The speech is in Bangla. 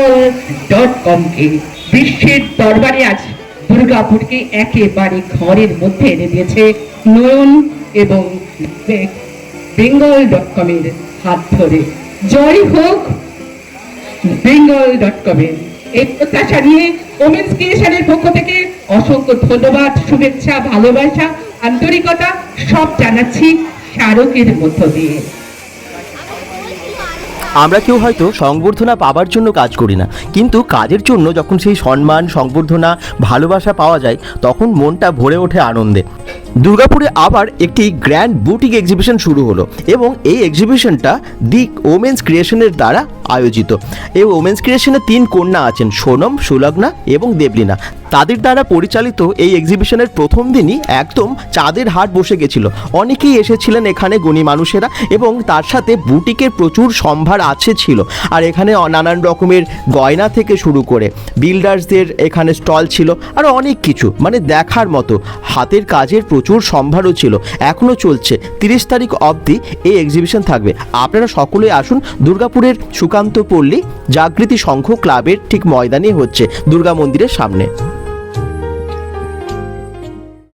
বেঙ্গল ডট কমকে বিশ্বের দরবারে আজ দুর্গাপুরকে একেবারে ঘরের মধ্যে এনে দিয়েছে নয়ন এবং বেঙ্গল ডট কমের হাত ধরে। জয় হোক বেঙ্গল ডট কমের এই প্রত্যাশা নিয়ে ওমেন্স ক্রিয়েশনের পক্ষ থেকে অসংখ্য ধন্যবাদ, শুভেচ্ছা, ভালোবাসা, আন্তরিকতা সব জানাচ্ছি স্মারকের মধ্য দিয়ে। আমরা কেউ হয়তো সংবর্ধনা পাবার জন্য কাজ করি না। কিন্তু কাজের জন্য যখন সেই সম্মান, সংবর্ধনা, ভালোবাসা পাওয়া যায়, তখন মনটা ভরে ওঠে আনন্দে। দুর্গাপুরে আবার একটি গ্র্যান্ড বুটিক এক্সিবিশন শুরু হলো এবং এই এক্সিবিশনটা দি ওমেন্স ক্রিয়েশনের দ্বারা আয়োজিত। এই ওমেন্স ক্রিয়েশনে তিন কন্যা আছেন, সোনম, সুলগ্না এবং দেবলিনা। তাদের দ্বারা পরিচালিত এই এক্সিবিশনের প্রথম দিনই একদম চাঁদের হাট বসে গেছিল। অনেকেই এসেছিলেন এখানে গুণী মানুষেরা এবং তার সাথে বুটিকের প্রচুর সম্ভার আছে ছিল। আর এখানে নানান রকমের গয়না থেকে শুরু করে বিল্ডার্সদের এখানে স্টল ছিল। আর অনেক কিছু মানে দেখার মতো। হাতের কাজের প্রচুর সম্ভারও ছিল। এখনও চলছে। তিরিশ তারিখ অবধি এই এক্সিবিশন থাকবে। আপনারা সকলেই আসুন দুর্গাপুরের সুকান্ত পল্লী জাগৃতি সংঘ ক্লাবের ঠিক ময়দানে হচ্ছে, দুর্গা মন্দিরের সামনে।